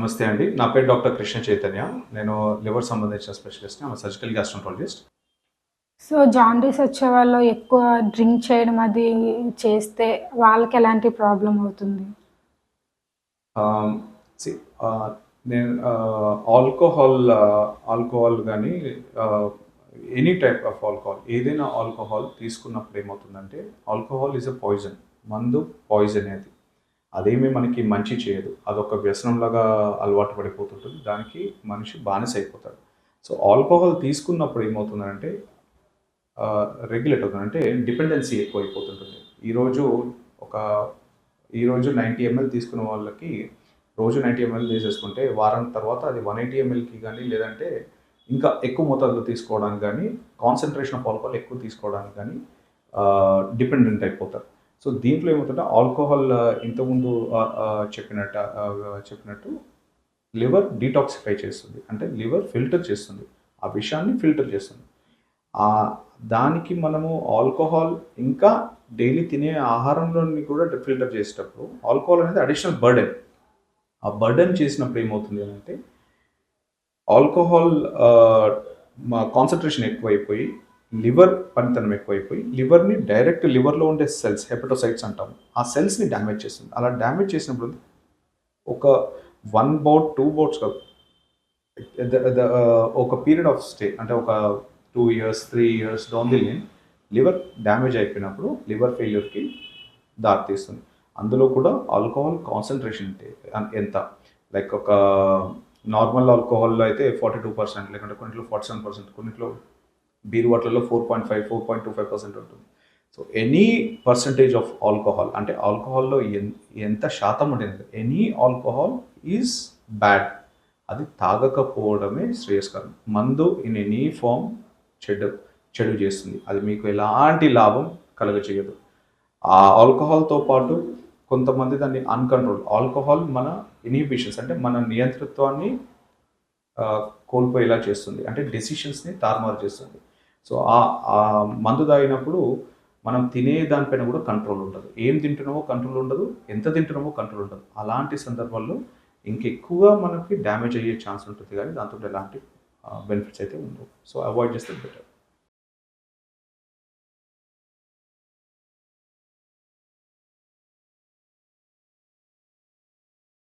నమస్తే అండి. నా పేరు డాక్టర్ కృష్ణ చైతన్య. నేను లివర్ సంబంధించిన స్పెషలిస్ట్ ఆమె సర్జికల్ గ్యాస్ట్రంటాలజిస్ట్. సో జాండీస్ వచ్చే వాళ్ళు ఎక్కువ డ్రింక్ చేయడం అది చేస్తే వాళ్ళకి ఎలాంటి ప్రాబ్లం అవుతుంది? నేను ఆల్కహాల్ ఆల్కహాల్ కానీ ఎనీ టైప్ ఆఫ్ ఆల్కహాల్ ఏదైనా ఆల్కహాల్ తీసుకున్నప్పుడు ఏమవుతుందంటే ఆల్కహాల్ ఈజ్ అ పాయిజన్ మందు పాయిజన్ అది. అదేమీ మనకి మంచి చేయదు. అదొక వ్యసనంలాగా అలవాటు పడిపోతుంటుంది. దానికి మనిషి బానిస అయిపోతాడు సో ఆల్కహాల్ తీసుకున్నప్పుడు ఏమవుతుందంటే రెగ్యులేట్ అవుతుంది. అంటే డిపెండెన్సీ ఎక్కువ అయిపోతుంటుంది ఈరోజు ఒక ఈరోజు నైంటీ ఎంఎల్ తీసుకున్న వాళ్ళకి రోజు నైంటీ ఎంఎల్ తీసేసుకుంటే వారం తర్వాత అది వన్ ఎయిటీ ఎంఎల్కి కానీ లేదంటే ఇంకా ఎక్కువ మోతాదులో తీసుకోవడానికి కానీ కాన్సన్ట్రేషన్ ఆఫ్ ఆల్కహాల్ ఎక్కువ తీసుకోవడానికి కానీ డిపెండెంట్ అయిపోతారు. సో దీంట్లో ఏమవుతుందంటే ఆల్కహాల్ ఇంతకుముందు చెప్పినట్టు చెప్పినట్టు లివర్ డీటాక్సిఫై చేస్తుంది. అంటే లివర్ ఫిల్టర్ చేస్తుంది. ఆ విషయాన్ని ఫిల్టర్ చేస్తుంది. దానికి మనము ఆల్కహాల్ ఇంకా డైలీ తినే ఆహారంలోని కూడా ఫిల్టర్ చేసేటప్పుడు ఆల్కహాల్ అనేది అడిషనల్ బర్డెన్. ఆ బర్డెన్ చేసినప్పుడు ఏమవుతుంది అంటే ఆల్కహాల్ మా కాన్సన్ట్రేషన్ ఎక్కువైపోయి లివర్ పనితనం ఎక్కువైపోయి లివర్ని డైరెక్ట్ లివర్లో ఉండే సెల్స్ హెపటోసైట్స్ అంటాము. ఆ సెల్స్ని డ్యామేజ్ చేస్తుంది. అలా డ్యామేజ్ చేసినప్పుడు ఒక వన్ బౌట్ టూ బౌట్స్ కాదు. ఒక పీరియడ్ ఆఫ్ స్టే అంటే ఒక two years three years down the line liver damage అయిపోయినప్పుడు లివర్ ఫెయిల్యూర్కి దారితీస్తుంది. అందులో కూడా ఆల్కహాల్ కాన్సన్ట్రేషన్ ఎంత? లైక్ ఒక నార్మల్ ఆల్కహాల్లో అయితే ఫార్టీ టూ పర్సెంట్ లేకుంటే కొన్నిట్లో ఫార్టీ సెవెన్ పర్సెంట్ కొన్నిట్లో బీర్ వాటర్లో four point five four point two five percent ఉంటుంది. So any percentage of alcohol అంటే ఆల్కహాల్లో ఎంత శాతం ఉంటుంది ఎనీ ఆల్కహాల్ ఈజ్ బ్యాడ్ అది తాగకపోవడమే శ్రేయస్కరం. మందు ఇన్ ఎనీ ఫామ్ చెడు చెడు చేస్తుంది. అది మీకు ఎలాంటి లాభం కలగచేయదు ఆ ఆల్కహాల్తో పాటు కొంతమంది దాన్ని అన్కంట్రోల్ ఆల్కహాల్ మన ఇనిబిషన్స్ అంటే మన నియంతృత్వాన్ని కోల్పోయేలా చేస్తుంది. అంటే డెసిషన్స్ని తారుమారు చేస్తుంది. సో ఆ మందు తాగినప్పుడు మనం తినే దానిపైన కూడా కంట్రోల్ ఉండదు. ఏం తింటున్నామో కంట్రోల్ ఉండదు ఎంత తింటున్నామో కంట్రోల్ ఉండదు. అలాంటి సందర్భాల్లో ఇంకెక్కువగా మనకి డ్యామేజ్ అయ్యే ఛాన్స్ ఉంటుంది. కానీ దాంతో ఎలాంటి బెనిఫిట్స్ అయితే ఉండవు. సో అవాయిడ్ చేస్తే బెటర్.